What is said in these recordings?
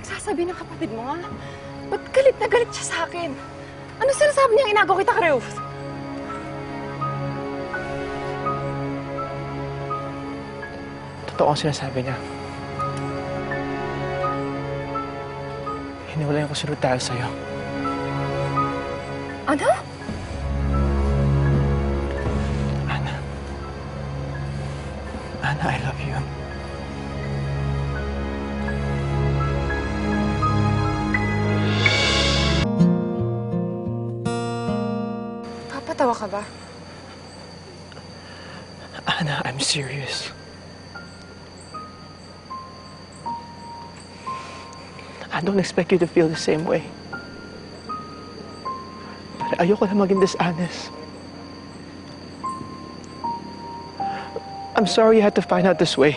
sasabihin ng kapatid mo, ha? Ba't galit na galit siya sa akin? Ano sinasabi niyang inagaw kita Ruth? Totoo ang sinasabi niya. Hiniwalayan ko si Ruth dahil sa'yo. Ano? Ana. Ana, I love you. Papatawa ka ba? Ana, I'm serious. I don't expect you to feel the same way. Pero ayoko na maging dishonest. I'm sorry you had to find out this way.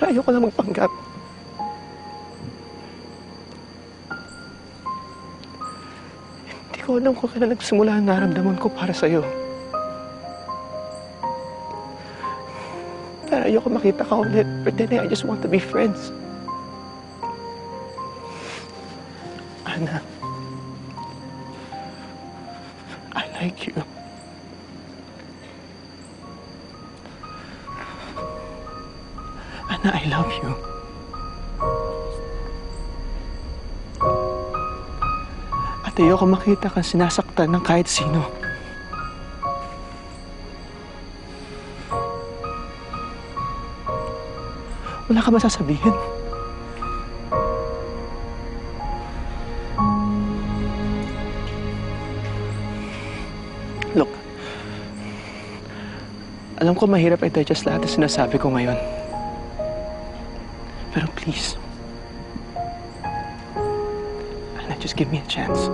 Pero ayoko na magpanggap. Ko alam kung kailan nagsimula ang naramdaman ko para sa'yo. Pero ayoko makita ka ulit pretending I just want to be friends. Ana, I like you. Ana, I love you. Ayoko makita kang sinasaktan ng kahit sino. Wala ka masasabihin. Look, alam ko mahirap i-digest lahat ng sinasabi ko ngayon. Pero please, just give me a chance.